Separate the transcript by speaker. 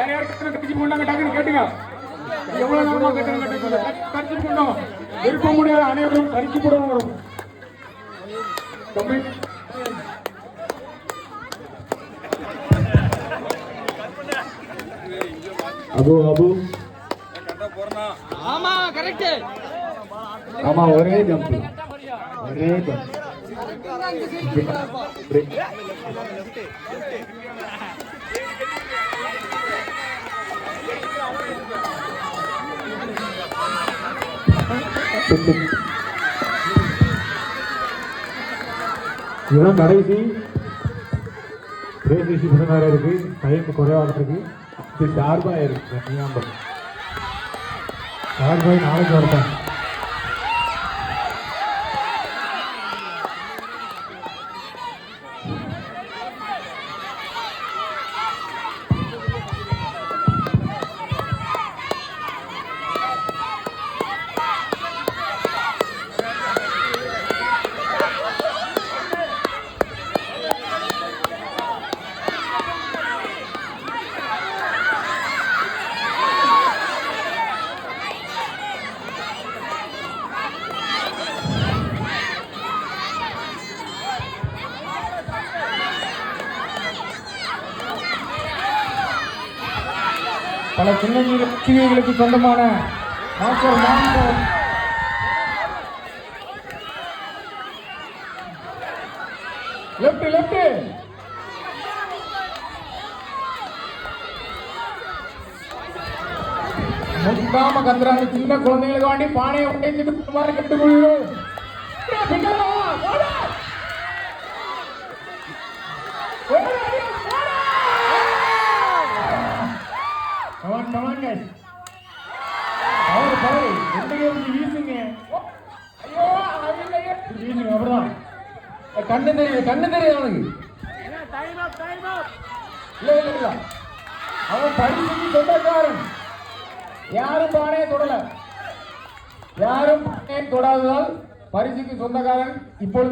Speaker 1: வேற யாரும் கட்டணம் கட்டிச்சு கொண்டாங்க டக்குன்னு கேட்டுங்க. எவ்வளவு நேரமா கட்டணம் கட்டுங்க கடிச்சு கொண்டோம் விருப்ப முடியாத அனைவரும் வரும். தம்பி.
Speaker 2: அபு அபு.
Speaker 3: ஆமா கரெக்ட்
Speaker 2: ஆமா ஒரே ஜம்ப் ஒரே ஜம்ப் இதுதான் கடைசி பேசி பதினாறு இருக்கு டைம் குறைவாக இருக்கு. இது சார்பாக இருக்கு ஞாபகம் ஷார்பாய் நாளைக்கு வரப்பேன்
Speaker 1: பல சின்ன சிறுவர்களுக்கு சொந்தமான மாஸ்டர் மாஸ்டர் லெஃப்ட் லெஃப்ட் முக்காம கத்துறாங்க சின்ன குழந்தைங்களுக்கு வாண்டி பானையை கட்டுக்கொள்கிறோம் குமார கட்டுக்கொள்ளும் come on come on. guys அவர் பரவை ரெண்டு கேம் வீசுங்க ஐயோ வீசுங்க அப்படிதான் கண்ணு தெரியுது கண்ணு தெரியுது அவனுக்கு. இல்ல இல்ல இல்ல. அவன் பரிசுக்கு சொந்தக்காரன் யாரும் பானையை தொடல. யாரும் பானையை தொடாததால் பரிசுக்கு சொந்தக்காரன் இப்பொழுது